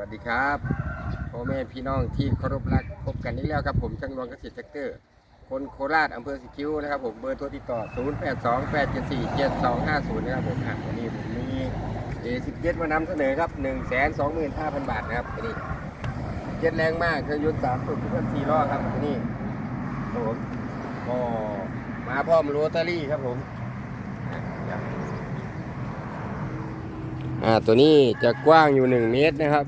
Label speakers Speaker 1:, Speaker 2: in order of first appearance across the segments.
Speaker 1: วัสดีครับพ่อแม่พี่น้องที่เคารพรักพบกันอีกแล้วครับผมช่างรวงเกษตรแท็กเตอร์ คนโคราชอำเภอสิคิ้วนะครับผมเบอร์โทรติดต่อ 0 8 2 8 7 4 7 2 5 0 นะครับผมอะวันนี้ผมมี A17 มานำเสนอครับ 1 2 5 0 0 0 บาทนะครับอันนี้เจ็ดแรงมากเครื่องยนต์3สูบทุกคนสี่ล้อครับอันนี้ครับผมก็มาพร้อมโรตารี่ครับผมอ่าตัวนี้จะกว้างอยู่ 1 เมตรนะครับ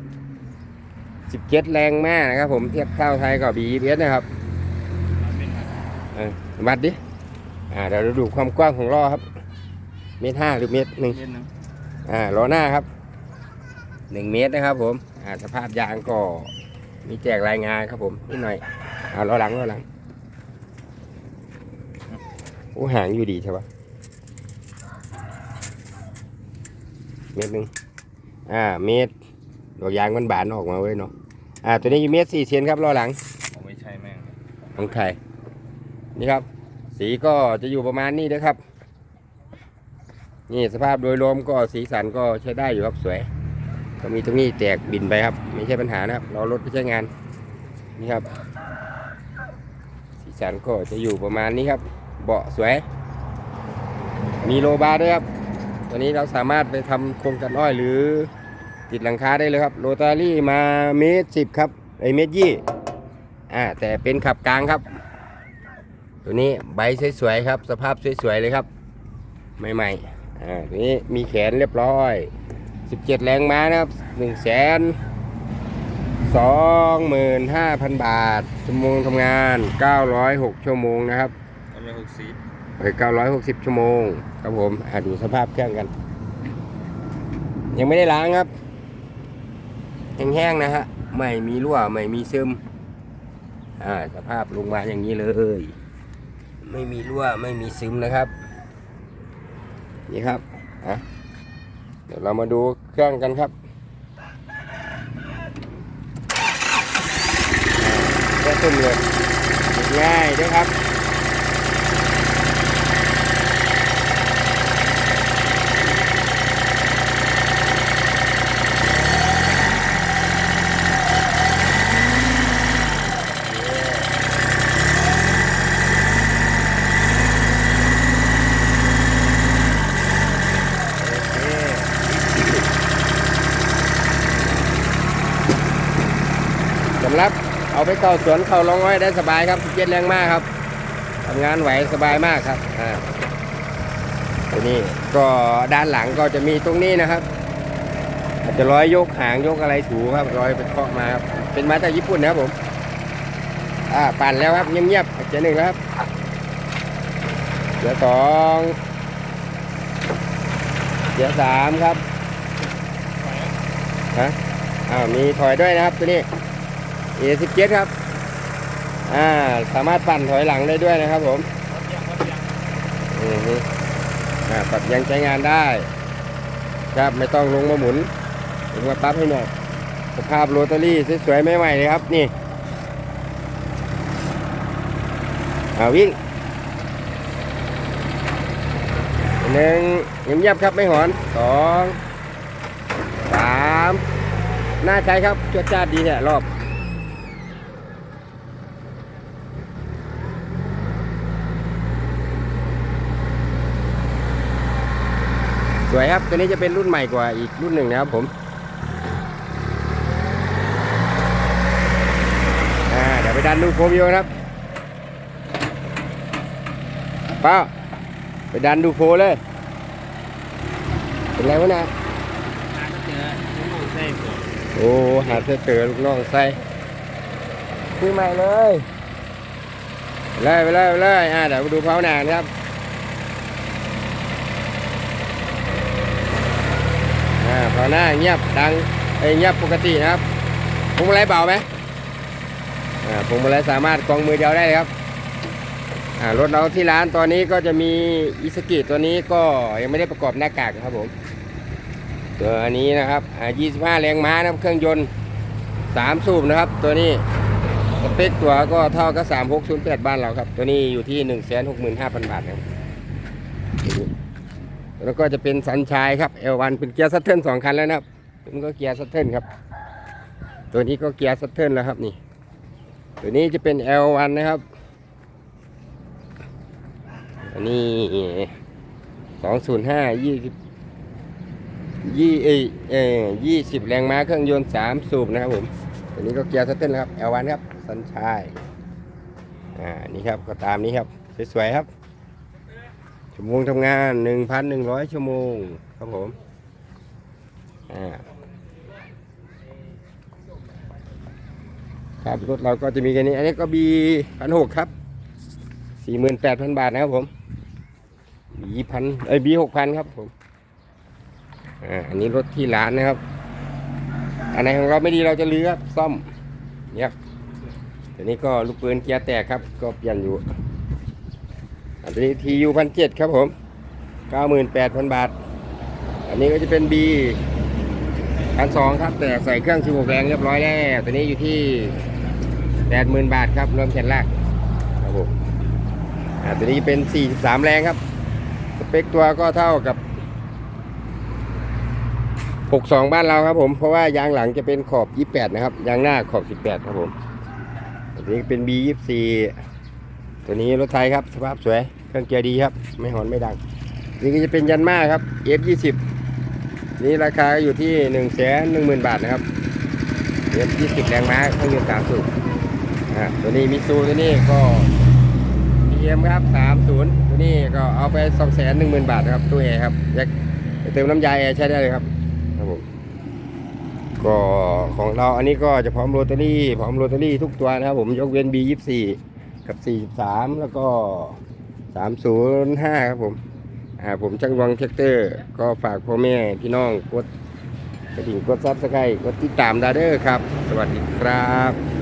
Speaker 1: 17 แรงมากนะครับผมเทียบเท่าไทยกับ BES นะครับเออวัดดิอ่าเดี๋ยวเราดูความกว้างของล้อครับ เมตรห้าหรือเมตรหนึ่ง
Speaker 2: เล่นนะ
Speaker 1: อ่าล้อหน้าครับ1เมตรนะครับ ผมอ่าสภาพยางก็มีแจกรายงานครับผมนิดหน่อยอ่าล้อหลังล้อหลังโอ้หางอยู่ดีใช่ปะเมตรหนึ่งอ่าเมตร ดอกยางมันบานออกมาเว้ยเนาะอ่าตัวนี้อยู่เมตรสี่เซนครับล้อหลัง
Speaker 2: ผมไม่ใช่แม่ง
Speaker 1: ของไทยนี่ครับ สีก็จะอยู่ประมาณนี้นะครับ นี่สภาพโดยรวมก็สีสันก็ใช้ได้อยู่ครับสวย ก็มีตรงนี้แตกบินไปครับ ไม่ใช่ปัญหานะครับ เรารถไปใช้งานนี่ครับ สีสันก็จะอยู่ประมาณนี้ครับ เบาะสวย มีโลบาร์ด้วยครับ ตัวนี้เราสามารถไปทำโครงกันอ้อยหรือ ติดหลังคาได้เลยครับโรตารี่มาเมตรสิบครับไอเมตรยี่อ่าแต่เป็นขับกลางครับ ตัวนี้ใบสวยๆครับ สภาพสวยๆเลยครับ ใหม่ๆอ่าตัวนี้มีแขนเรียบร้อย 17 แรงม้านะครับ1 2 5 0 0 0บาทชั่วโมงทำงาน 906 ชั่วโมงนะครับ
Speaker 2: ทำเลยหกสิบ
Speaker 1: เอ้ย960 ชั่วโมงครับผมอ่าดูสภาพเครื่องกัน ยังไม่ได้ล้างครับ แห้งๆนะฮะ ไม่มีรั่ว ไม่มีซึม อ่า สภาพลงมาอย่างนี้เลย ไม่มีรั่ว ไม่มีซึมนะครับ นี่ครับอะเดี๋ยวเรามาดูเครื่องกันครับอ่าแค่ตุ่มเลยง่ายด้วยครับ สำห รับ เอาไปเข้าสวนเข้าลองอ้อยได้สบายครับเจ็ดแรงมากครับทำงานไหวสบายมากครับอ่าตัวนี้ก็ด้านหลังก็จะมีตรงนี้นะครับ อาจจะร้อยยกหางยกอะไรถูครับร้อยไปเคาะมาครับเป็นมาจากญี่ปุ่นนะครับผมอ่าปั่นแล้วครับเงียบๆเจอหนึ่งแล้วครับเดี๋ยวสองเดี๋ยวสามครับฮะอ้าวมีถอยด้วยนะครับตัวนี้ A17 ครับ อ่า สามารถปั่นถอยหลังได้ด้วยนะครับผมอือฮึอ่าปรับยังใช้งานได้ ครับไม่ต้องลงมาหมุนผมมาปั๊บให้หน่อยสภาพโรตารี่สวยๆใหม่ๆเลยครับ นี่อ่าวิ่งหนึ่งเงียบๆครับไม่หอนสองสามน่าใช้ครับจวดจ้าดีเนี่ยรอบ วยครับ ตัวนี้จะเป็นรุ่นใหม่กว่าอีกรุ่นหนึ่งนะครับผมอ่าเดี๋ยวไปดันดูโฟวิวนะครับเป้าไปดันดูโฟเลย เป็นไรวะนะ
Speaker 2: หาก็เจอลูกเส้นก่อน
Speaker 1: โอ้หาเสื้อเต๋อลูกน้องใส่ซื้อใหม่เลย ไปเลยไปเลยไปเลยอ่าเดี๋ยวมาดูเพาหนานครับ อ่อหน้าเงียบดังเอ้ยเงียบปกตินะครับพวงมาลัยเบาไหมอ่าพวงมาลัยสามารถกองมือเดียวได้เลยครับอ่ารถเราที่ร้านตอนนี้ก็จะมีอิสกิตัวนี้ก็ยังไม่ได้ประกอบหน้ากากนะครับผมตัวอันนี้นะครับอ่า25 แรงม้านะครับเครื่องยนต์ 3 สูบนะครับ ตัวนี้สเปคตัวก็เท่ากับ3608 บ้านเราครับ ตัวนี้อยู่ที่ 165,000 บาทนะครับ แล้วก็จะเป็นสันชายครับ L1 เป็นเกียร์ซัตเทิลสองคันแล้วนะครับมันก็เกียร์ซัตเทิลครับ ตัวนี้ก็เกียร์ซัตเทิลแล้วครับนี่ ตัวนี้จะเป็น L1 นะครับอันนี้สองศูนย์ห้ายี่สิบยี่เอเอยี่สิบแรงม้าเครื่องยนต์สามสูบนะครับผมตัวนี้ก็เกียร์ซัตเทิลนครับ L1 ครับ สัญชัยอ่า นี่ครับ ก็ตามนี้ครับ สวยๆครับ ชั่วโมงทำงาน1,100ชั่วโมงครับผมอ่าครับรถเราก็จะมีกันนี้ อันนี้ก็บีพันหกครับสี่หมื่นแปดพันบาทนะครับผมบีพันเอ้ยบีหกพันครับผมอ่าอันนี้รถที่ร้านนะครับ อันไหนของเราไม่ดีเราจะเลือกซ่อมเนี่ยครับตัวนี้ก็ลูกปืนเกียร์แตกครับ ก็เปลี่ยนอยู่ อันนี้ทียูพันเจ็ดครับผมเก้าหมื่นแปดพันบาท อันนี้ก็จะเป็นบีพันสองครับ แต่ใส่เครื่องสิบหกแรงเรียบร้อยแล้วตัวนี้อยู่ที่แปดหมื่นบาทครับรวมแผ่นแรกครับผมอ่าตัวนี้เป็นสี่สามแรงครับ สเปคตัวก็เท่ากับหกสองบ้านเราครับผม เพราะว่ายางหลังจะเป็นขอบยี่แปดนะครับ ยางหน้าขอบสิบแปดครับผมตัวนี้เป็นบียี่สี่ ตัวนี้รถไทยครับ สภาพสวย เครื่องเกียร์ดีครับ ไม่หอนไม่ดัง นี่ก็จะเป็นยันมาครับ F20 นี่ราคาอยู่ที่1นึ่งแสนหนึ่งหมื่นบาทนะครับ F20 แรงม้าเครื่องยนต์สามสูบอ่าตัวนี้มิซูตัวนี้ก็ PM ครับ30 ตัวนี้ก็เอาไป2องแสนหนึ่งหมื่นบาทนะครับตู้แอร์ครับแยกเติมน้ำยาแอร์ใช้ได้เลยครับครับผมก็ของเราอันนี้ก็จะพร้อมโรตารี่พร้อมโรตารี่ทุกตัวนะครับผมยกเว้น B24 กับ 43 แล้วก็ 305 ครับผม อ่าผมช่างวังเทคเตอร์ ก็ฝากพ่อแม่พี่น้องกดกระดิ่งกดซับสไครต์กดติดตามดาเดอร์ครับ สวัสดีครับ